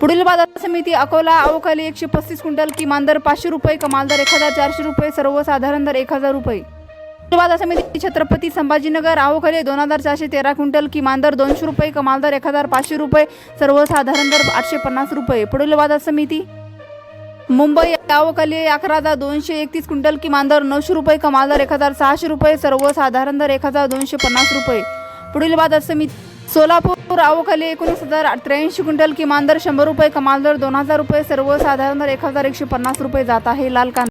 पुढील बाजार समिती अकोला अवकाली एकशे पस्तीस क्विंटल किमान दर पाचशे रुपये कमाल दर एक हजार चारशे रुपये सर्वसाधारण दर एक हजार रुपये. बाजार समिती छत्रपती संभाजीनगर अवकाली दोन हजार चारशे तेरा क्विंटल किमान दर दोनशे रुपये कमाल दर एक हजार पाचशे रुपये सर्वसाधारण दर आठशे पन्नास रुपये. पुढील बाजार समिती. मुंबई अवकाली अकरा हजार दोनशे एकतीस क्विंटल किमान दर नऊशे रुपये कमाल दर एक हजार सहाशे रुपये सर्वसाधारण दर एक हजार दोनशे पन्नास रुपये. पुढील बाजार समिती. सोलापूर रावखाली एकोणीस हजार त्र्याऐंशी क्विंटल किमान दर शंभर रुपये कमाल दर दोन हजार रुपये सर्वसाधारण दर एक हजार एकशे पन्नास रुपये जात आहे. लाल कांदा